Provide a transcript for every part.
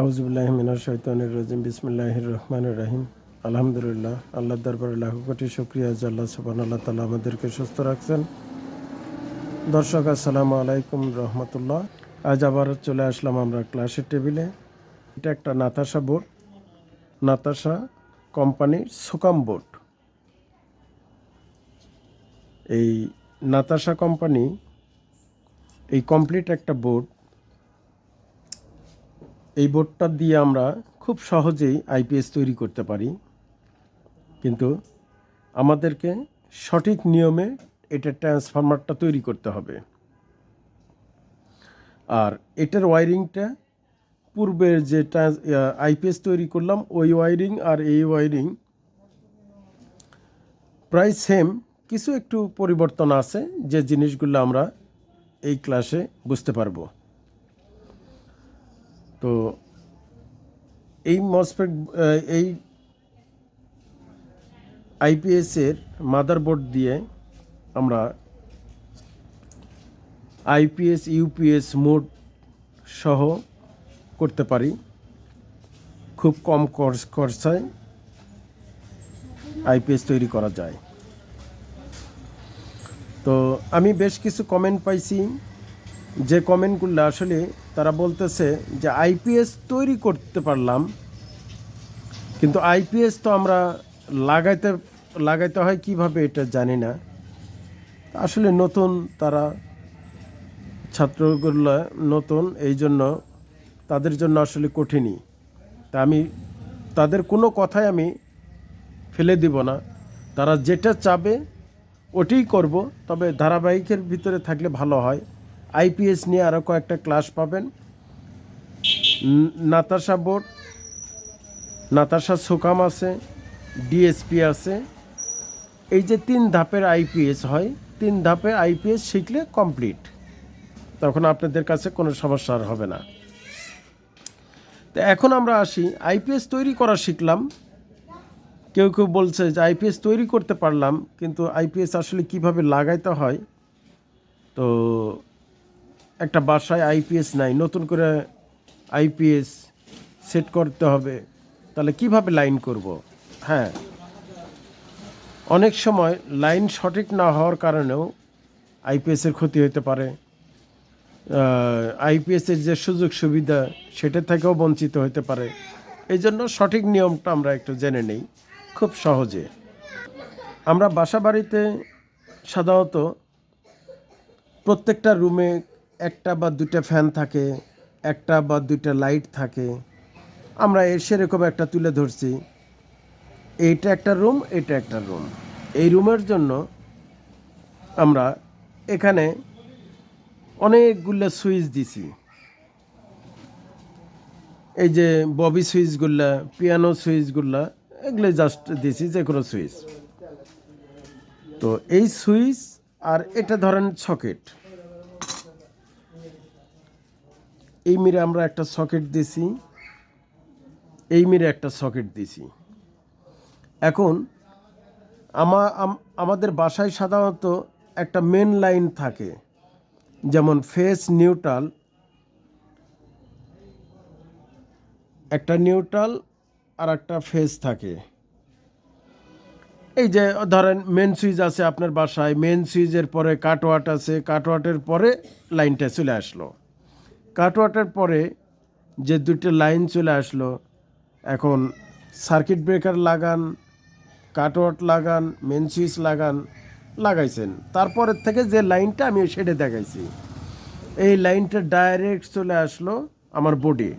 আউজুবিল্লাহ মিনার শৈতানির রাজিম বিসমিল্লাহ রহমান রাহিম। আলহামদুলিল্লাহ আল্লাহ দরবারে লাখো কোটি শুক্রিয়া যে আল্লাহ সুবান আল্লাহ তালা আমাদেরকে সুস্থ রাখছেন। দর্শক, আসসালামু আলাইকুম রহমতুল্লাহ। আজ আবার চলে আসলাম আমরা ক্লাসের টেবিলে। এটা একটা নাতাশা বোর্ড। নাতাশা কোম্পানির সুকাম বোর্ড। এই নাতাশা কোম্পানি, এই কমপ্লিট একটা বোর্ড এই বোর্ডটা দিয়ে আমরা খুব সহজেই আইপিএস তৈরি করতে পারি। কিন্তু আমাদেরকে সঠিক নিয়মে এটা ট্রান্সফরমারটা তৈরি করতে হবে। আর এটার ওয়ারিংটা পূর্বের যে ট্রান্স আইপিএস তৈরি করলাম, ওই ওয়ারিং আর এই ওয়ারিং প্রায় সেম, কিছু একটু পরিবর্তন আছে, যে জিনিসগুলো আমরা এই ক্লাসে বুঝতে পারব। তো এই মসফেট এই আইপিএসের মাদারবোর্ড দিয়ে আমরা আইপিএস ইউপিএস মোড সহ করতে পারি। খুব কম খরচ খরচায় আইপিএস তৈরি করা যায়। তো আমি বেশ কিছু কমেন্ট পাইছি। যে কমেন্টগুলো আসলে তারা বলতেছে যে আইপিএস তৈরি করতে পারলাম, কিন্তু আইপিএস তো আমরা লাগাইতে লাগাইতে হয় কীভাবে এটা জানি না। আসলে নতুন তারা ছাত্রগুলো নতুন, এই জন্য তাদের জন্য আসলে কঠিনই। তা আমি, তাদের কোনো কথাই আমি ফেলে দিব না। তারা যেটা চাবে ওটাই করব, তবে ধারাবাহিকের ভিতরে থাকলে ভালো হয়। আইপিএস নিয়ে আরও কয়েকটা ক্লাস পাবেন। নাতাশা বোর্ড নাতাশা সুকাম আছে ডিএসপি আছে। এই যে তিন ধাপের আইপিএস হয়, তিন ধাপে আইপিএস শিখলে কমপ্লিট তখন আপনাদের কাছে কোনো সমস্যা আর হবে না। তো এখন আমরা আসি, আইপিএস তৈরি করা শিখলাম। কেউ কেউ বলছে যে আইপিএস তৈরি করতে পারলাম, কিন্তু আইপিএস আসলে কীভাবে লাগাইতে হয়? তো একটা বাসায় আইপিএস নাই, নতুন করে আইপিএস সেট করতে হবে, তাহলে কীভাবে লাইন করব? হ্যাঁ অনেক সময় লাইন সঠিক না হওয়ার কারণেও আইপিএসের ক্ষতি হতে পারে। আইপিএসের যে সুযোগ সুবিধা, সেটা থেকেও বঞ্চিত হতে পারে। এই জন্য সঠিক নিয়মটা আমরা একটু জেনে নেই, খুব সহজে। আমরা বাসা বাড়িতে সাধারণত প্রত্যেকটা রুমে একটা বা দুটা ফ্যান থাকে, একটা বা দুইটা লাইট থাকে। আমরা সেরকম একটা তুলে ধরছি। এইটা একটা রুম এটা একটা রুম এই রুমের জন্য আমরা এখানে অনেকগুলো সুইচ দিছি। এই যে ববি সুইচগুলা পিয়ানো সুইচগুলা এগুলো জাস্ট দিছি যে কোনো সুইচ তো এই সুইচ আর এটা ধরেন সকেট এই মিরে আমরা একটা সকেট দিছি। এই মিরে একটা সকেট দিছি। এখন আমা, আম- আমাদের বাসায় সাধারণত একটা মেন লাইন থাকে, যেমন ফেস নিউট্রাল একটা নিউট্রাল আর একটা ফেস থাকে। এই যে ধরেন মেন সুইচ আছে আপনার বাসায় মেন সুইচের পরে কাটওয়াট আছে কাটওয়াটের পরে লাইনটা চলে আসলো। কাটওয়াটের পরে যে দুটো লাইন চলে আসলো, এখন সার্কিট ব্রেকার লাগান কাটওয়াট লাগান মেন সুইচ লাগান, লাগাইছেন। তারপরের থেকে যে লাইনটা আমি সেটা দেখাইছি। এই লাইনটা ডাইরেক্ট চলে আসলো আমার বডি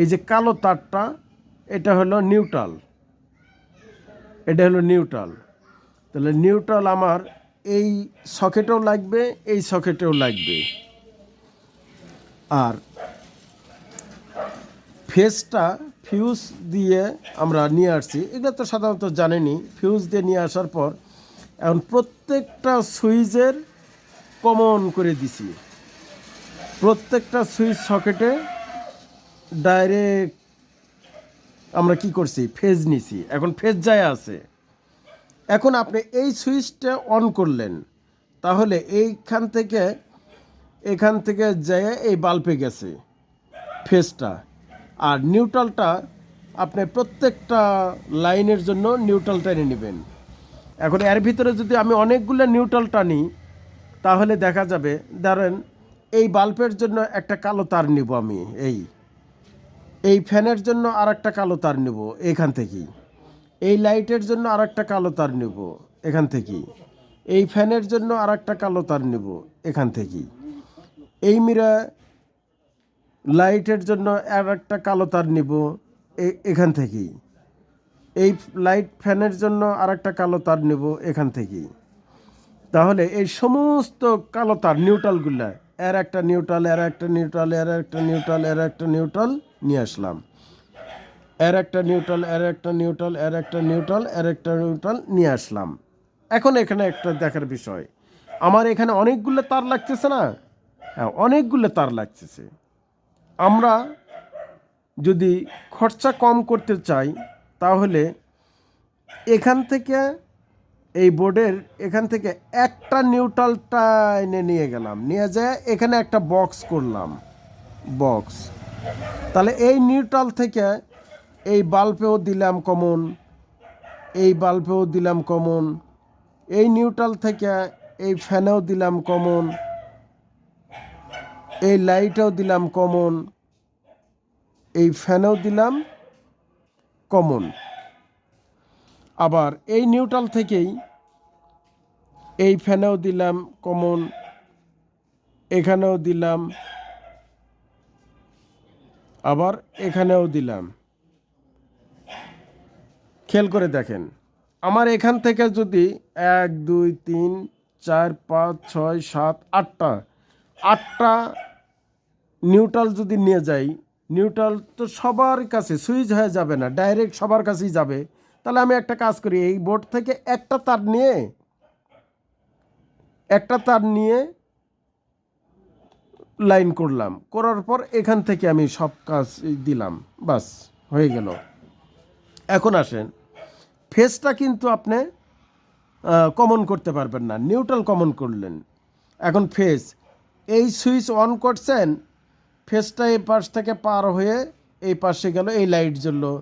এই যে কালো তারটা, এটা হলো নিউট্রাল এটা হলো নিউট্রাল তাহলে নিউট্রাল আমার এই সকেটেও লাগবে, এই সকেটেও লাগবে। আর ফেসটা ফিউজ দিয়ে আমরা নিয়ে আসছি। এগুলো তো সাধারণত জানেনি ফিউজ দিয়ে নিয়ে আসার পর এখন প্রত্যেকটা সুইচের কমন করে দিছি। প্রত্যেকটা সুইচ সকেটে ডাইরেক্ট আমরা কি করছি, ফেজ নিছি। এখন ফেজ যায় আছে। এখন আপনি এই সুইচটা অন করলেন, তাহলে এইখান থেকে এখান থেকে যেয়ে এই বাল্বে গেছে, ফেসটা। আর নিউট্রালটা আপনি প্রত্যেকটা লাইনের জন্য নিউট্রাল টেনে নেবেন। এখন এর ভিতরে যদি আমি অনেকগুলো নিউট্রাল টানি, তাহলে দেখা যাবে, ধরেন এই বাল্বের জন্য একটা কালো তার নিব আমি, এই। এই ফ্যানের জন্য আর একটা কালো তার নেব এখান থেকেই। এই লাইটের জন্য আর একটা কালো তার নেব এখান থেকেই। এই ফ্যানের জন্য আর একটা কালো তার নেব এখান থেকেই। এই মিরা লাইটের জন্য আর একটা কালো তার নিব এখান থেকেই। এই লাইট ফ্যানের জন্য আর একটা কালো তার নেব এখান থেকেই। তাহলে এই সমস্ত কালো তার, নিউট্রালগুলা, এর একটা নিউট্রাল, এর একটা নিউট্রাল, এর একটা নিউট্রাল, এর একটা নিউট্রাল নিয়ে আসলাম। এর একটা নিউট্রাল, এর একটা নিউট্রাল, এর একটা নিউট্রাল, এর একটা নিউট্রাল নিয়ে আসলাম। এখন এখানে একটা দেখার বিষয়। আমার এখানে অনেকগুলো তার লাগতেছে না? অনেকগুলো তার লাগতেছে। আমরা যদি খরচা কম করতে চাই, তাহলে এখান থেকে এই বোর্ডের এখান থেকে একটা নিউট্রালটা এনে নিয়ে গেলাম। নিয়ে যায় এখানে একটা বক্স করলাম। বক্স। তাহলে এই নিউট্রাল থেকে এই বাল্বেও দিলাম কমন, এই বাল্বেও দিলাম কমন, এই নিউট্রাল থেকে এই ফ্যানেও দিলাম কমন এই লাইটেও দিলাম কমন, এই ফ্যানেও দিলাম কমন। আবার এই নিউট্রাল থেকেই এই ফ্যানেও দিলাম কমন, এখানেও দিলাম, আবার এখানেও দিলাম। খেয়াল করে দেখেন, আমার এখান থেকে যদি এক, দুই, তিন, চার, পাঁচ, ছয়, সাত, আটটা আটটা নিউট্রাল যদি নিয়ে যাই নিউট্রাল তো সবার কাছে সুইচ হয়ে যাবে না ডাইরেক্ট সবার কাছেই যাবে। তাহলে আমি একটা কাজ করি, এই বোর্ড থেকে একটা তার নিয়ে, একটা তার নিয়ে লাইন করলাম। করার পর এখান থেকে আমি সব কাজ দিলাম, বাস, হয়ে গেল। এখন আসেন ফেসটা কিন্তু আপনি কমন করতে পারবেন না নিউট্রাল কমন করলেন। এখন ফেস এই সুইচ অন করছেন ফেসটা এই পাশ থেকে পার হয়ে এই পাশে গেল, এই লাইট জ্বললো।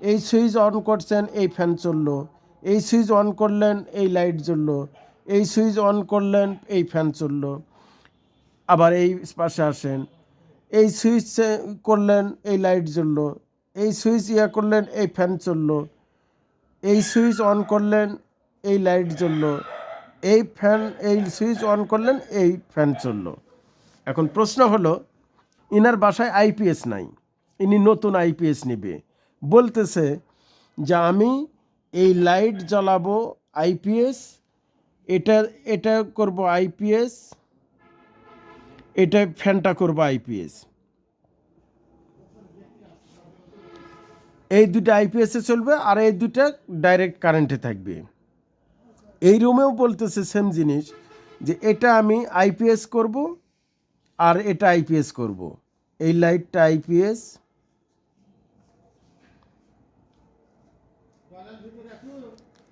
এই সুইচ অন করছেন, এই ফ্যান চলল। এই সুইচ অন করলেন, এই লাইট জ্বললো। এই সুইচ অন করলেন, এই ফ্যান চলল। আবার এই পাশে আসেন। এই সুইচ করলেন, এই লাইট জ্বললো। এই সুইচ ইয়া করলেন, এই ফ্যান চলল। এই সুইচ অন করলেন, এই লাইট জ্বললো। এই ফ্যান, এই সুইচ অন করলেন, এই ফ্যান চলল। এখন প্রশ্ন হলো ইনার বাসায় আইপিএস নাই। ইনি নতুন আইপিএস নেবে। বলতেছে যে আমি এই লাইট জ্বালাবো আইপিএস, এটা এটা করব আইপিএস, এটা ফ্যানটা করব আইপিএস। এই দুটো আইপিএসে চলবে আর এই দুটো ডাইরেক্ট কারেন্টে থাকবে। এই রুমেও বলতেছে সেম জিনিস যে এটা আমি আইপিএস করব আর এটা আইপিএস করব। এই লাইটটা আইপিএস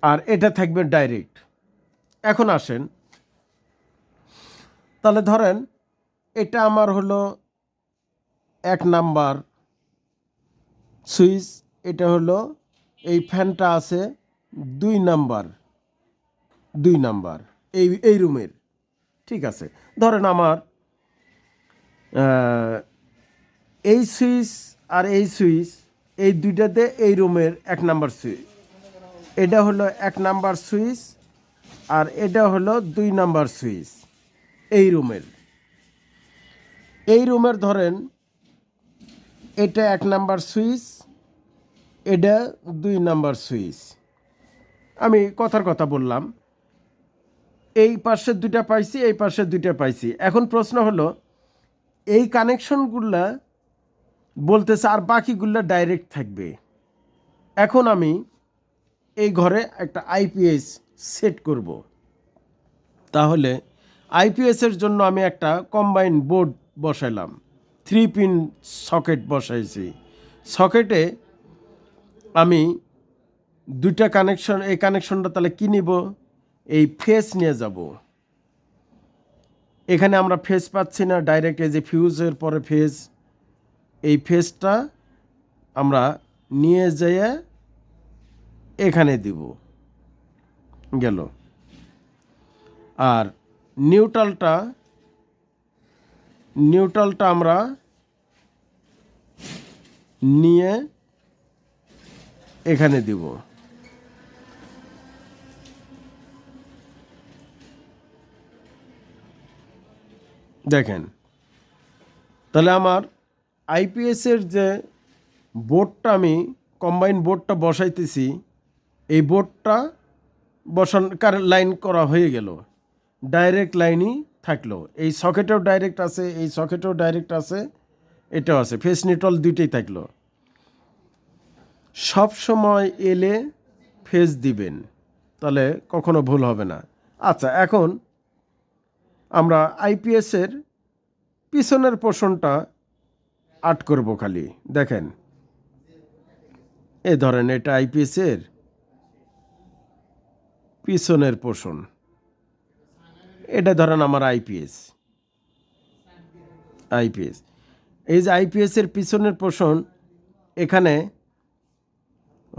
আর এটা থাকবে ডাইরেক্ট। এখন আসেন। তাহলে ধরেন, এটা আমার হলো এক নাম্বার সুইচ, এটা হলো এই ফ্যানটা আছে দুই নাম্বার দুই নাম্বার, এই এই রুমের। ঠিক আছে। ধরেন আমার এই সুইচ আর এই সুইচ, এই দুইটাতে এই রুমের এক নাম্বার সুইচ। এটা হলো এক নাম্বার সুইচ আর এটা হলো দুই নাম্বার সুইচ এই রুমের। এই রুমের ধরেন, এটা এক নাম্বার সুইচ, এটা দুই নাম্বার সুইচ। আমি কথার কথা বললাম। এই পাশে দুইটা পাইছি, এই পাশে দুইটা পাইছি। এখন প্রশ্ন হলো এই কানেকশনগুলা বলতেছে আর বাকিগুলো ডাইরেক্ট থাকবে। এখন আমি এই ঘরে একটা আইপিএস সেট করব। তাহলে আইপিএসের জন্য আমি একটা কম্বাইন বোর্ড বসাইলাম। থ্রি পিন সকেট বসাইছি। সকেটে আমি দুইটা কানেকশন এই কানেকশনটা তাহলে কী নিব? এই ফেস নিয়ে যাব। এখানে আমরা ফেস পাচ্ছি না ডাইরেক্ট এই যে ফিউজের পরে ফেস এই ফেসটা আমরা নিয়ে যেয়ে এখানে দিব, গেল। আর নিউট্রালটা নিউট্রালটা আমরা নিয়ে এখানে দিব। দেখেন। তাহলে আমার আইপিএসের যে বোর্ডটা আমি কম্বাইন বোর্ডটা বসাইতেছি, এই বোর্ডটা বসান কার লাইন করা হয়ে গেল। ডাইরেক্ট লাইনই থাকল। এই সকেটেও ডাইরেক্ট আছে, এই সকেটেও ডাইরেক্ট আছে, এটাও আছে। ফেস নিউট্রাল দুইটাই থাকল। সব সময় এলে ফেস দিবেন, তাহলে কখনো ভুল হবে না। আচ্ছা এখন আমরা আইপিএসের পিছনের পোর্শনটা আট করব খালি। দেখেন, এ ধরেন এটা আইপিএসের পিছনের পোর্শন এটা ধরেন আমার আইপিএস আইপিএস এই যে আইপিএসের পিছনের পোর্শন এখানে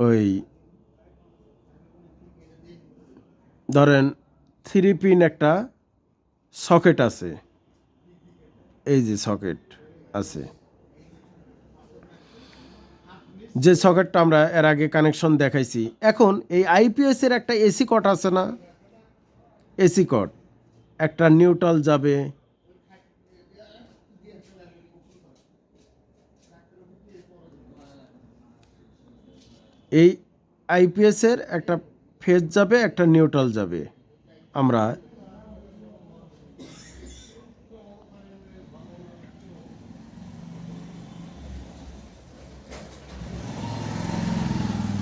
ওই ধরেন থ্রি পিন একটা সকেট আছে। এই যে সকেট আছে। যে সকেটটা আমরা এর আগে কানেকশন দেখাইছি। এখন এই আইপিএস এর একটা এসি কট আছে না? A C cut. একটা নিউট্রাল যাবে। এই আইপিএস এর একটা ফেজ যাবে, একটা নিউট্রাল যাবে। আমরা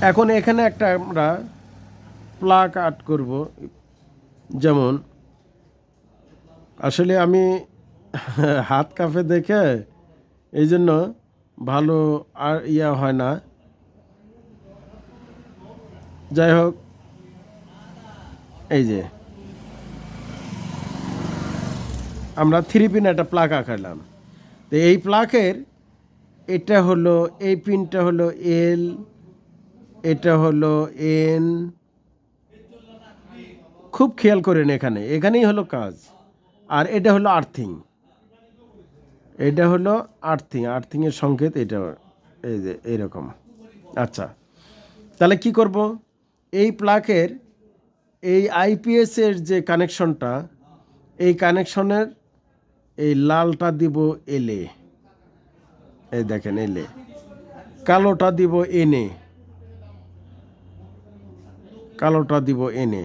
এখন এখানে একটা আমরা প্লাক আর্ট করব। যেমন, আসলে আমি হাত কাঁপে দেখে এই জন্য ভালো আর ইয়া হয় না। যাই হোক, এই যে, আমরা থ্রি পিন একটা প্লাক আঁকালাম। তো এই প্লাকের এটা হলো, এই পিনটা হলো এল এটা হলো এন, খুব খেয়াল করেন এখানে, এখানেই হলো কাজ। আর এটা হলো আর্থিং। এটা হলো আর্থিং, আর্থিংয়ের সংকেত এটা, এই যে এইরকম আচ্ছা তাহলে কি করব? এই প্লাকের, এই আইপিএসের যে কানেকশনটা, এই কানেকশনের এই লালটা দিব এলে এই দেখেন, এলে কালোটা দিব এনে কালোটা দিব এনে।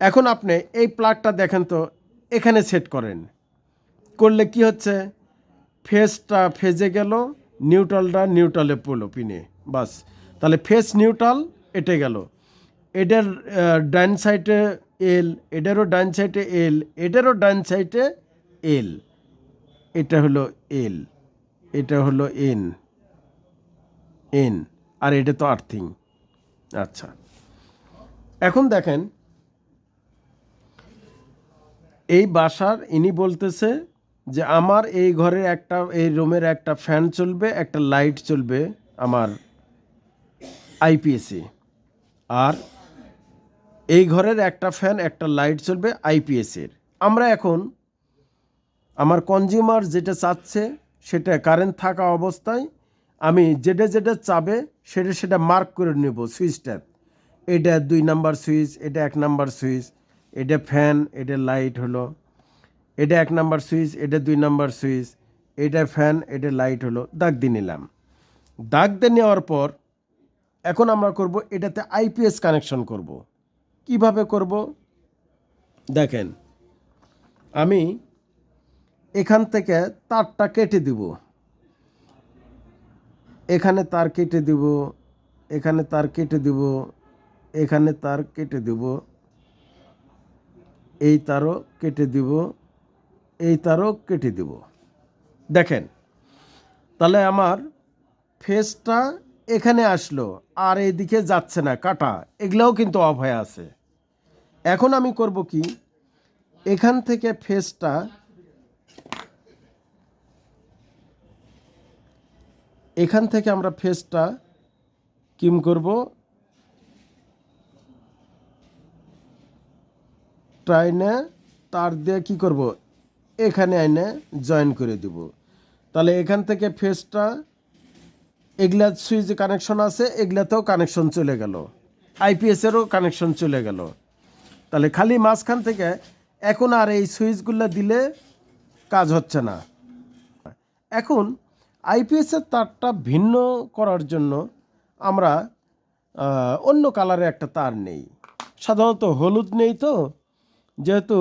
এখন আপনি এই প্লাগটা দেখেন তো, এখানে সেট করেন। করলে কি হচ্ছে? ফেসটা ফেজে গেল নিউট্রালটা নিউট্রালে পড়ল পিনে, বাস। তাহলে ফেস নিউট্রাল এটে গেল। এটার ডান সাইডে এল এটারও ডান সাইডে এল এটারও ডান সাইডে এল এটা হলো এল এটা হলো এন এন আর এটা তো আর্থিং আচ্ছা। এখন দেখেন, এই বাসার ইনি বলতেছে যে আমার এই ঘরের একটা, এই রুমের একটা ফ্যান চলবে, একটা লাইট চলবে আমার আইপিএসে। আর এই ঘরের একটা ফ্যান, একটা লাইট চলবে আইপিএসের। আমরা এখন আমার কনজিউমার যেটা চাচ্ছে সেটা কারেন্ট থাকা অবস্থায় আমি যেটা যেটা চাবে সেটা সেটা মার্ক করে নেব সুইচটা এটা দুই নাম্বার সুইচ, এটা এক নাম্বার সুইচ, এটা ফ্যান, এটা লাইট হলো। এটা এক নাম্বার সুইচ, এটা দুই নাম্বার সুইচ, এটা ফ্যান, এটা লাইট হলো। দাগ দিয়ে নিলাম। দাগ দিয়ে নেওয়ার পর এখন আমরা করব এটাতে আইপিএস কানেকশন করব। কীভাবে করব? দেখেন, আমি এখান থেকে তারটা কেটে দিব। এখানে তার কেটে দিব, এখানে তার কেটে দিব এখানে তার কেটে দিব। এই তারও কেটে দিব। এই তারও কেটে দিব। দেখেন, তাহলে আমার ফেসটা এখানে আসলো, আর এইদিকে যাচ্ছে না, কাটা। এগুলোও কিন্তু অফ হয়ে আছে। এখন আমি করব কি, এখান থেকে ফেসটা এখান থেকে আমরা ফেসটা কিম করব? ট্রাইনে তার দিয়ে কি করব? এখানে আইনে জয়েন করে দিব। তাহলে এখান থেকে ফেসটা এগুলা সুইচ কানেকশন আছে, এগুলাতেও কানেকশন চলে গেল। আইপিএসেরও কানেকশন চলে গেল। তাহলে খালি মাঝখান থেকে এখন আর এই সুইচগুলো দিলে কাজ হচ্ছে না। এখন আইপিএসের তারটা ভিন্ন করার জন্য আমরা অন্য কালারের একটা তার নেই। সাধারণত হলুদ নেই তো। যেহেতু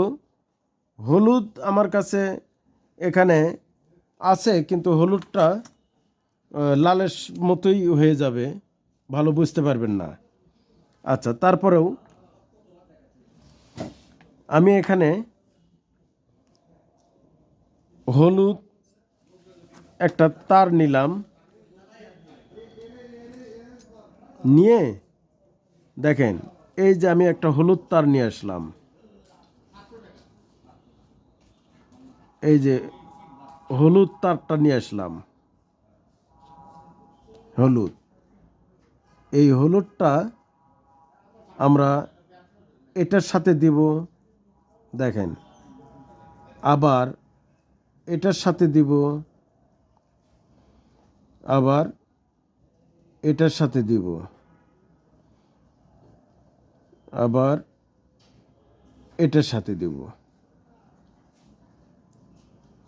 হলুদ আমার কাছে এখানে আছে, কিন্তু হলুদটা লালের মতোই হয়ে যাবে। ভালো বুঝতে পারবেন না। আচ্ছা তারপরেও আমি এখানে হলুদ একটা তার নিলাম। নিয়ে দেখেন, এই যে আমি একটা হলুদ তার নিয়ে আসলাম। এই যে হলুদ তারটা নিয়ে আসলাম। হলুদ। এই হলুদটা আমরা এটার সাথে দিব, দেখেন, আবার এটার সাথে দিব, আবার এটার সাথে দিব, আবার এটার সাথে দিব।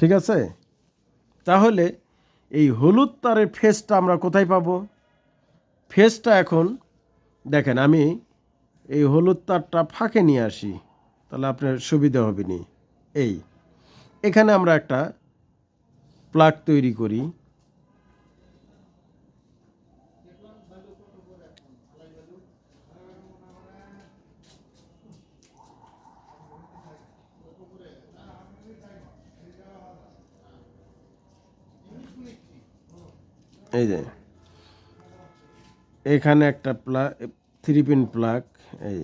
ঠিক আছে? তাহলে এই হলুদ তারের ফেসটা আমরা কোথায় পাব? ফেসটা এখন, দেখেন, আমি এই হলুদ তারটা ফাঁকে নিয়ে আসি, তাহলে আপনার সুবিধা হবে নি। এই, এখানে আমরা একটা প্লাগ তৈরি করি। এই যে, এখানে একটা প্লাগ থ্রি পিন প্লাগ এই,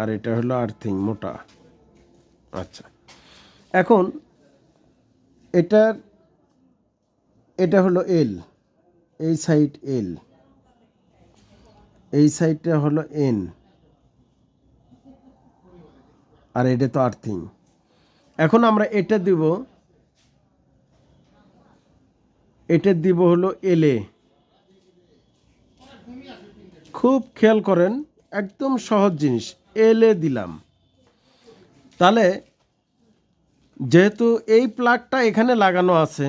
আর এটা হলো আর্থিং মোটা। আচ্ছা এখন এটার, এটা হলো এল এই সাইড এল এই সাইডটা হলো এন আর এটা তো আর্থিং এখন আমরা এটা দিব এটা দিব হলো এলে। খুব খেয়াল করেন, একদম সহজ জিনিস, এলে দিলাম। তাহলে যেহেতু এই প্লাগটা এখানে লাগানো আছে,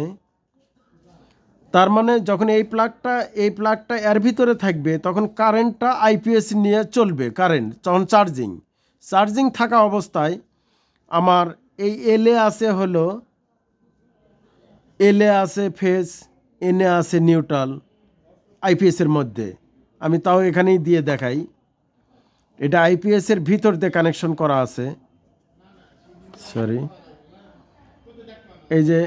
তার মানে যখন এই প্লাগটা এই প্লাগটা এর ভিতরে থাকবে, তখন কারেন্টটা আইপিএস নিয়ে চলবে, কারেন্ট যখন চার্জিং। চার্জিং থাকা অবস্থায় আমার এই এলে আছে হলো এলে আছে ফেস, এনে আছে নিউট্রাল আইপিএসের মধ্যে। আমি তাও এখানেই দিয়ে দেখাই। এটা আইপিএসের ভিতর দিয়ে কানেকশন করা আছে। সরি এই যে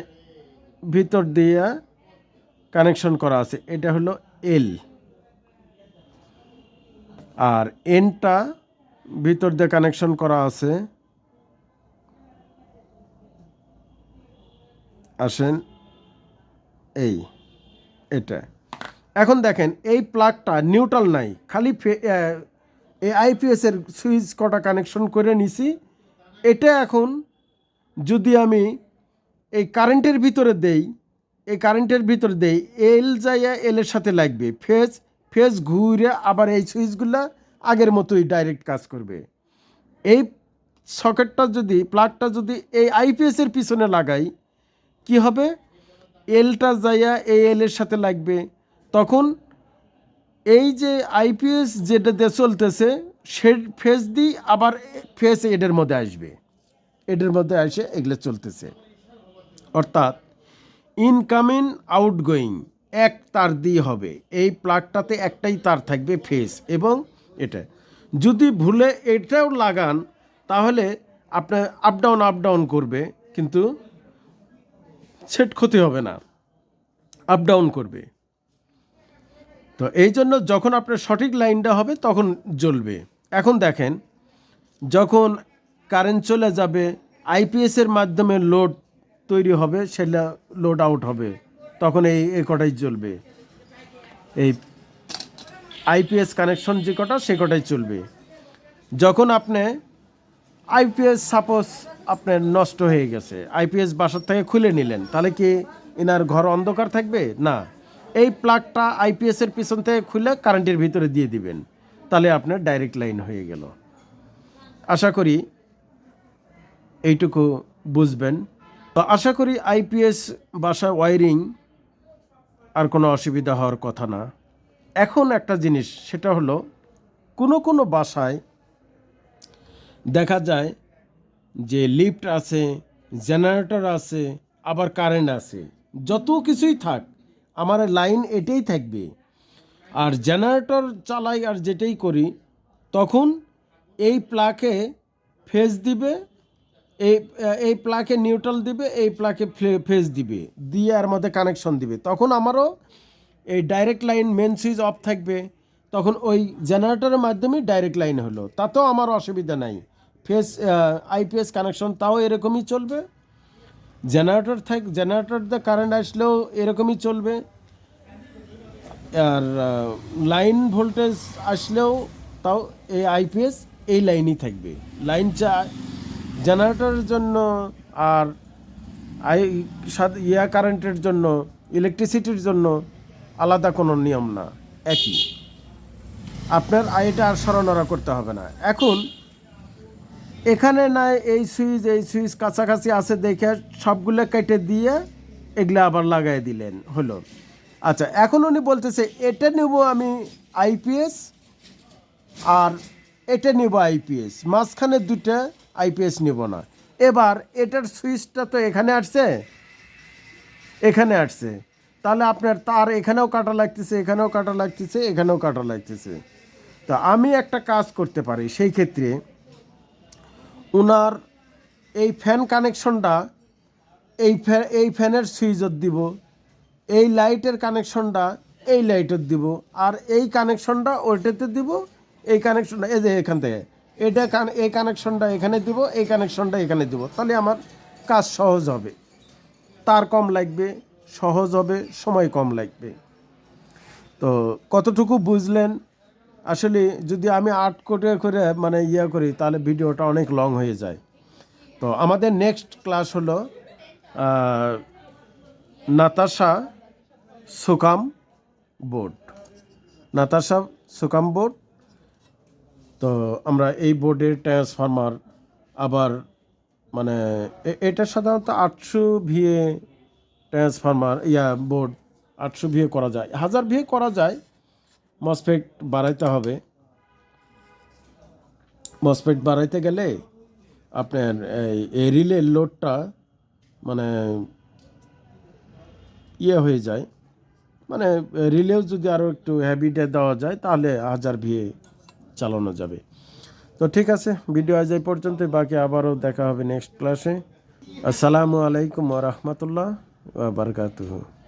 ভিতর দিয়ে কানেকশন করা আছে, এটা হলো এল আর এনটা ভিতর দিয়ে কানেকশন করা আছে। আসেন। এই, এটা। এখন দেখেন, এই প্লাগটা নিউট্রাল নাই। খালি এই আইপিএসের সুইচ কটা কানেকশন করে নিছি। এটা এখন যদি আমি এই কারেন্টের ভিতরে দেই, এই কারেন্টের ভিতরে দেই এল যাইয়া এলের সাথে লাগবে। ফেজ ফেজ ঘুরে আবার এই সুইচগুলা আগের মতোই ডাইরেক্ট কাজ করবে। এই সকেটটা যদি প্লাগটা যদি এই আইপিএসের পিছনে লাগাই, কি হবে? এলটা যাইয়া এই এলের সাথে লাগবে। তখন এই যে আইপিএস যেটা দিয়ে চলতেছে, সে ফেস দিই আবার ফেস এডের মধ্যে আসবে। এডের মধ্যে এসে এগুলো চলতেছে। অর্থাৎ ইনকামিং আউটগোয়িং এক তার দিয়ে হবে। এই প্লাগটাতে একটাই তার থাকবে ফেস এবং এটা। যদি ভুলে এটাও লাগান, তাহলে আপনার আপ ডাউন আপ ডাউন করবে, কিন্তু সেট ক্ষতি হবে না। আপ ডাউন করবে। তো এই জন্য যখন আপনার সঠিক লাইনটা হবে, তখন জ্বলবে। এখন দেখেন, যখন কারেন্ট চলে যাবে আইপিএসের মাধ্যমে লোড তৈরি হবে, সেটা লোড আউট হবে। তখন এই এ কটাই চলবে এই আইপিএস কানেকশন যে কটা, সে কটাই চলবে। যখন আপনি আইপিএস সাপোজ আপনার নষ্ট হয়ে গেছে। আইপিএস বাসার থেকে খুলে নিলেন। তাহলে কি এনার ঘর অন্ধকার থাকবে? না। এই প্লাগটা আইপিএসের পিছন থেকে খুলে কারেন্টের ভিতরে দিয়ে দিবেন। তাহলে আপনার ডাইরেক্ট লাইন হয়ে গেল। আশা করি এইটুকু বুঝবেন। তো আশা করি আইপিএস বাসা ওয়ারিং আর কোনো অসুবিধা হওয়ার কথা না। এখন একটা জিনিস, সেটা হলো কোনো কোনো বাসায় দেখা যায় যে লিফট আছে, জেনারেটর আছে, আবার কারেন্ট আছে। যত কিছুই থাক, আমার লাইন এটাই থাকবে। আর জেনারেটর চালাই আর যেটাই করি, তখন এই প্লাকে ফেজ দিবে, এই এই প্লাকে নিউট্রাল দিবে, এই প্লাকে ফেজ দিবে, দিয়ে আর মধ্যে কানেকশন দিবে। তখন আমারও এই direct line main switch off থাকবে। তখন ওই জেনারেটরের মাধ্যমে ডাইরেক্ট লাইন হলো। তাতেও আমার অসুবিধা নাই। ফেস আইপিএস কানেকশন তাও এরকমই চলবে। জেনারেটর থাক জেনারেটর দিয়ে কারেন্ট আসলেও এরকমই চলবে। আর লাইন ভোল্টেজ আসলেও তাও এই আইপিএস এই লাইনই থাকবে। লাইন চা জেনারেটরের জন্য আর আই ইয়া কারেন্টের জন্য ইলেকট্রিসিটির জন্য আলাদা কোনো নিয়ম না। একই। আপনার এটা আর সরানোরা করতে হবে না। এখন এখানে না এই সুইচ এই সুইচ কাছাকাছি আছে দেখে সবগুলো কেটে দিয়ে এগুলো আবার লাগাই দিলেন, হলো। আচ্ছা এখন উনি বলতেছে, এটা নেব আমি আইপিএস আর এটা নেব আইপিএস মাঝখানে দুটা আইপিএস নেব না। এবার এটার সুইচটা তো এখানে আসছে এখানে আসছে। তাহলে আপনার তার এখানেও কাটা লাগতেছে, এখানেও কাটা লাগতেছে, এখানেও কাটা লাগতেছে। তো আমি একটা কাজ করতে পারি, সেই ক্ষেত্রে ওনার এই ফ্যান কানেকশনটা এই ফ্যান এই ফ্যানের সুইচত দিব, এই লাইটের কানেকশনটা এই লাইটের দিব, আর এই কানেকশনটা ওইটাতে দিব, এই কানেকশনটা এই যে এখান থেকে, এটা কান- এই কানেকশনটা এখানে দিব, এই কানেকশনটা এখানে দিব, তাহলে আমার কাজ সহজ হবে। তার কম লাগবে, সহজ হবে, সময় কম লাগবে। তো কতটুকু বুঝলেন আসলে যদি আমি আট কোটে করে মানে ইয়ে করি, তাহলে ভিডিওটা অনেক লং হয়ে যায়। তো আমাদের নেক্সট ক্লাস হলো Natasha Sukam board Natasha Sukam board তো আমরা এই বোর্ডের ট্রান্সফরমার আবার মানে এটা সাধারণত আটশো ভিএ ট্রান্সফরমার ইয়া বোর্ড আটশো ভিএ করা যায়। হাজার ভিএ করা যায় মসফেট বাড়াইতে হবে। মসফেট বাড়াইতে গেলে আপনার এই- রিলের লোডটা মানে ইয়ে হয়ে যায়। মানে রিলেও যদি আরও একটু হ্যাবিটে দেওয়া যায়, তাহলে হাজার ভিয়ে চালানো যাবে। তো ঠিক আছে ভিডিও আজ এই পর্যন্ত বাকি আবারও দেখা হবে নেক্সট ক্লাসে আসসালামু আলাইকুম রহমতুল্লাহ বারকাতুহু।